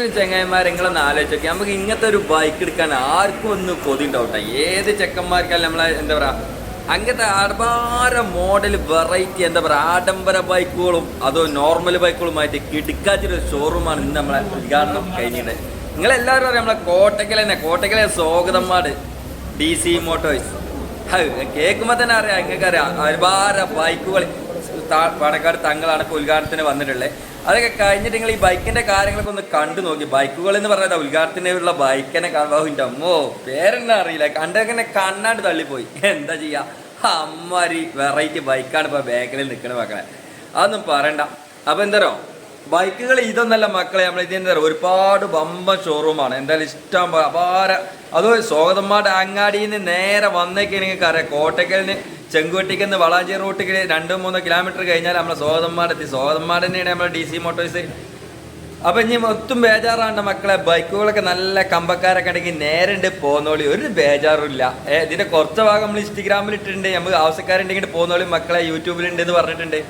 അല്ലെങ്കിൽ ചെങ്ങായിമാരെ നിങ്ങളൊന്ന് ആലോചിച്ച് നമുക്ക് ഇങ്ങനത്തെ ഒരു ബൈക്ക് എടുക്കാൻ ആർക്കും ഒന്ന് കൊതി ഉണ്ടാവട്ടെ ഏത് ചെക്കന്മാർക്കല്ല നമ്മളെ എന്താ പറയാ അങ്ങനത്തെ ഒരുപാട് മോഡൽ വെറൈറ്റി എന്താ പറയാ ആഡംബര ബൈക്കുകളും അതോ നോർമൽ ബൈക്കുകളുമായിട്ട് കിടക്കാച്ചൊരു ഷോറൂമാണ് ഇന്ന് നമ്മളെ ഉദ്ഘാടനം കഴിഞ്ഞത് നിങ്ങളെല്ലാവരും അറിയാം നമ്മളെ കോട്ടക്കൽ തന്നെ കോട്ടക്കലെ സ്വാഗതന്മാട് ഡി സി മോട്ടോഴ്സ് കേൾക്കുമ്പോൾ തന്നെ അറിയാം നിങ്ങൾക്ക് അറിയാം ഒരുപാട് ബൈക്കുകൾ പാണക്കാട് തങ്ങളാണ് ഇപ്പോൾ ഉദ്ഘാടനത്തിന് വന്നിട്ടുള്ളത് അതൊക്കെ കഴിഞ്ഞിട്ട് നിങ്ങൾ ഈ ബൈക്കിന്റെ കാര്യങ്ങളൊക്കെ ഒന്ന് കണ്ടു നോക്കി. ബൈക്കുകൾ എന്ന് പറഞ്ഞാൽ ഉദ്ഘാടനത്തിനുള്ള ബൈക്കിനെ കാണുമ്പോൾ അമ്മോ പേരെന്നെ അറിയില്ല. കണ്ടങ്ങനെ കണ്ണാണ്ട് തള്ളിപ്പോയി. എന്താ ചെയ്യാ? അമ്മാരി വെറൈറ്റി ബൈക്കാണ് ഇപ്പൊ ബാക്കിൽ നിൽക്കണ മക്കളെ. അതൊന്നും പറയണ്ട. അപ്പോൾ എന്തരോ ബൈക്കുകൾ ഇതൊന്നല്ല മക്കളെ നമ്മൾ ഇതിന്റെ ഒരുപാട് ബമ്പ ഷോറൂമാണ്. എന്തായാലും ഇഷ്ടം അപാര അതോ സ്വാഗതന്മാരുടെ അങ്ങാടിയിൽ നിന്ന് നേരെ വന്നേക്കാണെങ്കിൽ അറിയാം കോട്ടക്കലിന് ചെങ്കുവട്ടിക്ക് നിന്ന് വളാഞ്ചി റൂട്ടിൽ രണ്ട് മൂന്ന് കിലോമീറ്റർ കഴിഞ്ഞാൽ നമ്മളെ സ്വാഗതന്മാർ എത്തി സ്വാഗതന്മാർ തന്നെയാണ് നമ്മളെ ഡി സി മോട്ടോഴ്സ് അപ്പം ഇനി മൊത്തം ബേജാറാണ്ട് മക്കളെ. ബൈക്കുകളൊക്കെ നല്ല കമ്പക്കാരൊക്കെ ഉണ്ടെങ്കിൽ നേരിട്ട് പോന്നോളി. ഒരു ബേജാറുമില്ല. ഏ ഇതിന്റെ കുറച്ച് ഭാഗം നമ്മൾ ഇൻസ്റ്റഗ്രാമിൽ ഇട്ടിട്ടുണ്ട്. നമുക്ക് ആവശ്യക്കാരുണ്ടെങ്കിൽ പോന്നോളി മക്കളെ. യൂട്യൂബിലുണ്ട് എന്ന് പറഞ്ഞിട്ടുണ്ട്.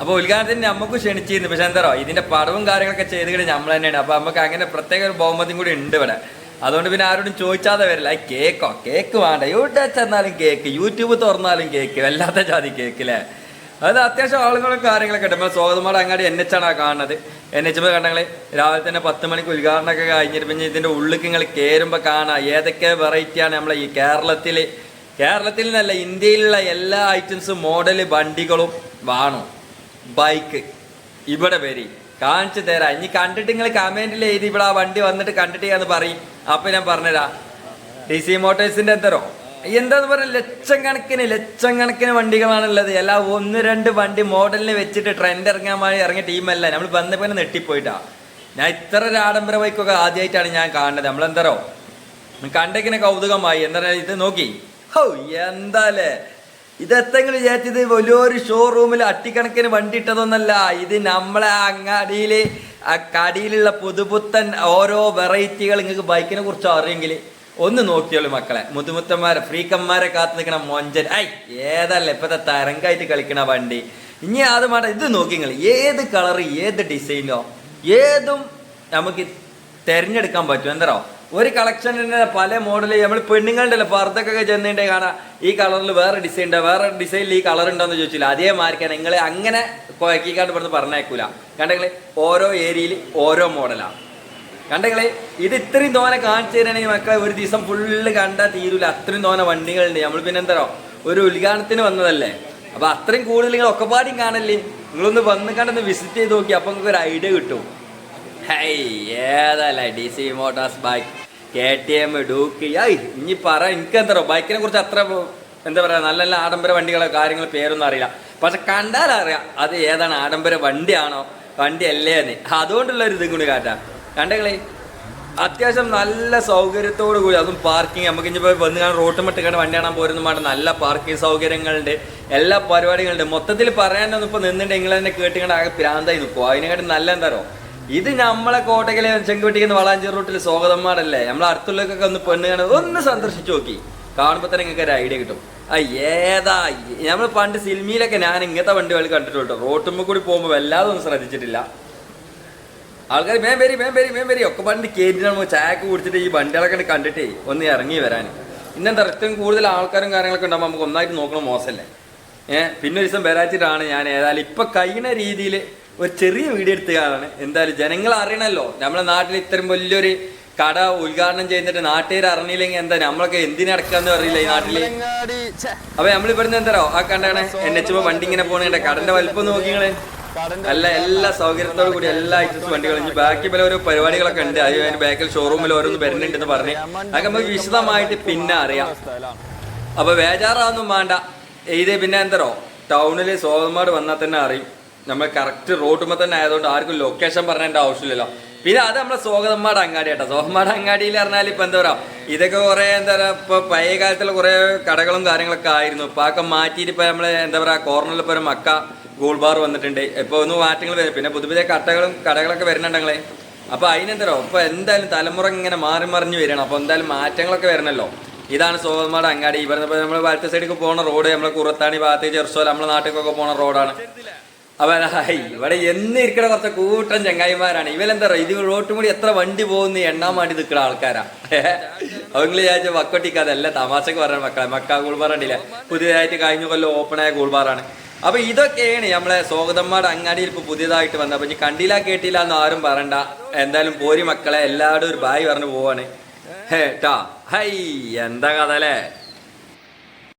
അപ്പോൾ ഉദ്ഘാടനത്തിന് നമുക്ക് ക്ഷണിച്ചിരുന്നു. പക്ഷെ എന്താ ഇതിന്റെ പടവും കാര്യങ്ങളൊക്കെ ചെയ്ത് കഴിഞ്ഞാൽ നമ്മൾ തന്നെയാണ്. അപ്പോൾ നമുക്ക് അങ്ങനെ പ്രത്യേക ഒരു ബഹുമതിയും കൂടി ഉണ്ട് ഇവിടെ. അതുകൊണ്ട് പിന്നെ ആരോടും ചോദിച്ചാതെ വരില്ല. കേക്കോ? കേക്ക് വേണ്ട. എവിടെ ചെന്നാലും കേക്ക്. YouTube തുറന്നാലും cake. വല്ലാത്ത ജാതി കേക്ക് അല്ലേ അത് അത്യാവശ്യം ആളുകളും കാര്യങ്ങളൊക്കെ ഉണ്ട്. നമ്മൾ സ്വാഗതമാട് അങ്ങാടി എൻ എച്ച് ആണ് കാണുന്നത്. എൻ എച്ച് എം കണ്ടെങ്കിൽ രാവിലെ തന്നെ പത്ത് മണിക്ക് ഉദ്ഘാടനമൊക്കെ കഴിഞ്ഞിട്ട് പിന്നെ ഇതിന്റെ ഉള്ളിൽ നിങ്ങൾ കയറുമ്പോൾ കാണാം ഏതൊക്കെ വെറൈറ്റിയാണ് നമ്മളെ ഈ കേരളത്തിൽ കേരളത്തിൽ നിന്നല്ല ഇന്ത്യയിലുള്ള എല്ലാ ഐറ്റംസും മോഡൽ വണ്ടികളും വേണം. ബൈക്ക് ഇവിടെ വരി. കാണിച്ചു തരാം. ഇനി കണ്ടിട്ട് നിങ്ങൾ കമന്റിൽ എഴുതി ഇവിടെ ആ വണ്ടി വന്നിട്ട് കണ്ടിട്ട് ഞാൻ പറയും. അപ്പൊ ഞാൻ പറഞ്ഞുതരാ. D C മോട്ടോഴ്സിന്റെ എന്തരോ? എന്താന്ന് പറഞ്ഞ ലക്ഷം കണക്കിന് ലക്ഷം കണക്കിന് വണ്ടികളാണുള്ളത്. എല്ലാ ഒന്ന് രണ്ട് വണ്ടി മോഡലിന് വെച്ചിട്ട് ട്രെൻഡ് ഇറങ്ങാൻ വേണ്ടി ഇറങ്ങിയ ടീമല്ല നമ്മൾ ബന്ധപ്പെട്ട് നെട്ടിപ്പോയിട്ടാ ഞാൻ ഇത്ര ഒരു ആഡംബര ബൈക്കൊക്കെ ആദ്യമായിട്ടാണ് ഞാൻ കാണുന്നത്. നമ്മളെന്തരോ? കണ്ടേക്കിനെ കൗതുകമായി. എന്താ ഇത് നോക്കി. ഹൗ എന്താലേ ഇതെത്തെങ്കിലും വിചാരിച്ചത് വലിയൊരു ഷോറൂമിൽ അട്ടിക്കണക്കിന് വണ്ടി ഇട്ടതൊന്നല്ല ഇത് നമ്മളെ അങ്ങാടിയിൽ ആ കടിയിലുള്ള പുതുപുത്തൻ ഓരോ വെറൈറ്റികൾ നിങ്ങൾക്ക് ബൈക്കിനെ കുറിച്ച് അറിയെങ്കിൽ ഒന്ന് നോക്കിയോളൂ മക്കളെ. മുതുമുത്തന്മാരെ ഫ്രീക്കന്മാരെ കാത്തു നിൽക്കണ മൊഞ്ചൻ. ഐ ഏതല്ല ഇപ്പോഴത്തെ തരംഗമായിട്ട് കളിക്കണ വണ്ടി. ഇനി അത് വേണ്ട ഇത് നോക്കി നിങ്ങൾ ഏത് കളർ ഏത് ഡിസൈനോ ഏതും നമുക്ക് തിരഞ്ഞെടുക്കാൻ പറ്റും. എന്തോ ഒരു കളക്ഷനിന് പല മോഡൽ നമ്മൾ പെണ്ണുങ്ങളുടെ അല്ല പുറത്തൊക്കെ ചെന്നിട്ട് കാണാം. ഈ കളറിൽ വേറെ ഡിസൈൻ ഉണ്ടോ. വേറെ ഡിസൈനിൽ ഈ കളർ ഉണ്ടോ എന്ന് ചോദിച്ചില്ല. അതേ മാർക്കാണ് നിങ്ങൾ അങ്ങനെ കുഴക്കിക്കാണ്ട് പറഞ്ഞ് പറഞ്ഞേക്കൂല കണ്ടെങ്കിൽ ഓരോ ഏരിയയിൽ ഓരോ മോഡലാണ് കണ്ടെങ്കിൽ ഇത് ഇത്രയും തോനെ കാണിച്ചു തരാണെങ്കിൽ മക്കളെ ഒരു ദിവസം ഫുള്ള് കണ്ടാൽ തീരൂല. അത്രയും തോനെ വണ്ടികളുണ്ട്. നമ്മൾ പിന്നെ എന്തോ ഒരു ഉദ്ഘാടനത്തിന് വന്നതല്ലേ? അപ്പൊ അത്രയും കൂടുതൽ നിങ്ങൾ ഒക്കെപ്പാടിയും കാണല്ലേ? നിങ്ങളൊന്ന് വന്ന് കണ്ടൊന്ന് വിസിറ്റ് ചെയ്ത് നോക്കി. അപ്പൊ നിങ്ങൾക്ക് ഒരു ഐഡിയ കിട്ടും. ഏതല്ല D C motors bike K T M Duke. I ഇനി പറ എനിക്ക് എന്താ ബൈക്കിനെ കുറിച്ച് അത്ര എന്താ പറയാ നല്ല നല്ല ആഡംബര വണ്ടികളോ കാര്യങ്ങൾ പേരൊന്നും അറിയില്ല. പക്ഷെ കണ്ടാൽ അറിയാം അത് ഏതാണ് ആഡംബര വണ്ടിയാണോ? വണ്ടി അല്ലേ എന്ന്. അതുകൊണ്ടുള്ള ഒരു ഇതും കൂടി കാട്ടാം. കണ്ടകളെ അത്യാവശ്യം നല്ല സൗകര്യത്തോടു കൂടി അതും പാർക്കിംഗ് നമുക്ക് ഇനിയിപ്പോൾ വന്ന് കാണാൻ റോട്ട് മട്ടിക്കാണ്ട് വണ്ടി കാണാൻ പോരുന്ന വേണ്ട നല്ല പാർക്കിംഗ് സൗകര്യങ്ങളുണ്ട്. എല്ലാ പരിപാടികളുണ്ട്. മൊത്തത്തിൽ പറയാനൊന്നും ഇപ്പോൾ നിന്നിട്ട് നിങ്ങൾ തന്നെ കേട്ടിങ്ങണ്ട് ആകെ പ്രാന്തായി നിൽക്കുമോ അതിനെക്കാട്ടി നല്ല എന്താറോ ഇത് നമ്മളെ കോട്ടകലെ ചെങ്കുട്ടിക്കുന്ന വളാഞ്ചി റൂട്ടിൽ സ്വാഗതന്മാരല്ലേ? നമ്മളെ അടുത്തുള്ളവർക്കൊക്കെ ഒന്ന് പെണ്ണ് ഒന്ന് സന്ദർശിച്ചു നോക്കി. കാണുമ്പോൾ തന്നെ നിങ്ങൾക്ക് ഒരു ഐഡിയ കിട്ടും. ആ ഏതാ? നമ്മൾ പണ്ട് സിനിമയിലൊക്കെ ഞാൻ ഇങ്ങനത്തെ വണ്ടികൾ കണ്ടിട്ടുണ്ട് റോട്ടുമ്പോൾ കൂടി പോകുമ്പോൾ വല്ലാതെ ഒന്നും ശ്രദ്ധിച്ചിട്ടില്ല. ആൾക്കാർ മേം പേരി മേം പേരി മേം പേരി ഒക്കെ പണ്ട് കയറ്റിട്ടാണ് ചായക്ക് കുടിച്ചിട്ട് ഈ വണ്ടികളൊക്കെ കണ്ടിട്ടേ ഒന്ന് ഇറങ്ങി വരാൻ. ഇന്നെന്താ ഏറ്റവും കൂടുതൽ ആൾക്കാരും കാര്യങ്ങളൊക്കെ ഉണ്ടാകുമ്പോൾ നമുക്ക് ഒന്നായിട്ട് നോക്കണം മോശമല്ലേ? ഏഹ് പിന്നെ ഒരു ദിവസം വരാച്ചിട്ടാണ് ഞാൻ ഏതായാലും ഇപ്പം കഴിയുന്ന രീതിയിൽ ഒരു ചെറിയ വീഡിയോ എടുത്തുകയാണ് എന്തായാലും ജനങ്ങൾ അറിയണല്ലോ. നമ്മുടെ നാട്ടിൽ ഇത്രയും വലിയൊരു കട ഉദ്ഘാടനം ചെയ്യുന്നിട്ട് നാട്ടുകാർ അറിഞ്ഞില്ലെങ്കിൽ എന്താ? നമ്മളൊക്കെ എന്തിനടക്കാന്ന് അറിയില്ല ഈ നാട്ടിൽ. അപ്പൊ നമ്മൾ ഇവിടുന്ന് എന്താ ആ കണ്ടാണ് എൻ എച്ച് വണ്ടി ഇങ്ങനെ പോണേ കടന്റെ വലിപ്പം നോക്കിങ്ങൾ അല്ല എല്ലാ സൗകര്യത്തോടു കൂടി എല്ലാ ഐറ്റംസ് വണ്ടികളും. ഇനി ബാക്കി പല ഓരോ പരിപാടികളൊക്കെ ഉണ്ട്. അത് അതിന്റെ ബാക്കിൽ ഷോറൂമിൽ ഓരോന്ന് വരുന്നുണ്ടെന്ന് പറഞ്ഞ്. അതൊക്കെ നമുക്ക് വിശദമായിട്ട് പിന്നെ അറിയാം. അപ്പൊ ബേജാറാവൊന്നും വേണ്ട. ഇത് പിന്നെ എന്തോ ടൗണിൽ സോതമാട് വന്നാൽ തന്നെ അറിയും. നമ്മൾ കറക്റ്റ് റോട്ടുമ്പോൾ തന്നെ ആയതുകൊണ്ട് ആർക്കും ലൊക്കേഷൻ പറഞ്ഞേണ്ട ആവശ്യമില്ലല്ലോ. പിന്നെ അത് നമ്മളെ സ്വാഗതന്മാട് അങ്ങാടി കേട്ടോ. സ്വാഗതന്മാട് അങ്ങാടിയിൽ പറഞ്ഞാൽ ഇപ്പൊ എന്താ പറയാ ഇതൊക്കെ കുറേ എന്താ പറയാ ഇപ്പൊ പഴയ കാലത്തുള്ള കുറേ കടകളും കാര്യങ്ങളൊക്കെ ആയിരുന്നു. ഇപ്പോൾ ഒക്കെ മാറ്റിയിട്ട് ഇപ്പൊ നമ്മൾ എന്താ പറയാ കോർണറിൽ ഇപ്പൊ ഒരു മക്ക ഗോൾ ബാർ വന്നിട്ടുണ്ട്. ഇപ്പൊ ഒന്ന് മാറ്റങ്ങൾ വരും. പിന്നെ പുതിയ പുതിയ കട്ടകളും കടകളൊക്കെ വരുന്നുണ്ടെങ്കിലേ അപ്പൊ അതിനെന്തരോ ഇപ്പൊ എന്തായാലും തലമുറ ഇങ്ങനെ മാറി മറിഞ്ഞ് വരണം അപ്പോൾ എന്തായാലും മാറ്റങ്ങളൊക്കെ വരണല്ലോ. ഇതാണ് സോതമാട് അങ്ങാടി. ഈ പറഞ്ഞപ്പോൾ നമ്മൾ വലത്തെ സൈഡിലേക്ക് പോണ റോഡ് നമ്മളെ കുറത്താണി ഭാഗത്തേക്ക് ചെറുസോല നമ്മളെ നാട്ടിലേക്കൊക്കെ പോണ റോഡാണ് ഹായ് ഇവിടെ എന്ന് ഇരിക്കണ കുറച്ച് കൂട്ടം ചങ്ങായിമാരാണ്. പറയുക ഇത് റോട്ടും കൂടി എത്ര വണ്ടി പോകുന്ന എണ്ണാൻ വേണ്ടി നിൽക്കുന്ന ആൾക്കാരാ. അവങ്ങൾ വിചാരിച്ച മക്കൊട്ടിക്ക് അതല്ല തമാശക്ക് പറയണ മക്കളെ. മക്ക ഗൂൾബാർ ഉണ്ടില്ല പുതിയതായിട്ട് കഴിഞ്ഞ കൊല്ലം ഓപ്പണായ ഗുൾബാറാണ് അപ്പൊ ഇതൊക്കെയാണ് നമ്മളെ സ്വാഗതന്മാട് അങ്ങാടിയിൽ ഇപ്പൊ പുതിയതായിട്ട് വന്നത്. അപ്പൊ കണ്ടില്ല കേട്ടില്ല എന്ന് ആരും പറണ്ട എന്തായാലും പോരി മക്കളെ എല്ലാവരും ഒരു ബായ് പറഞ്ഞു പോവാണ്. ഹേ ടാ ഹൈ എന്താ കഥ അല്ലേ?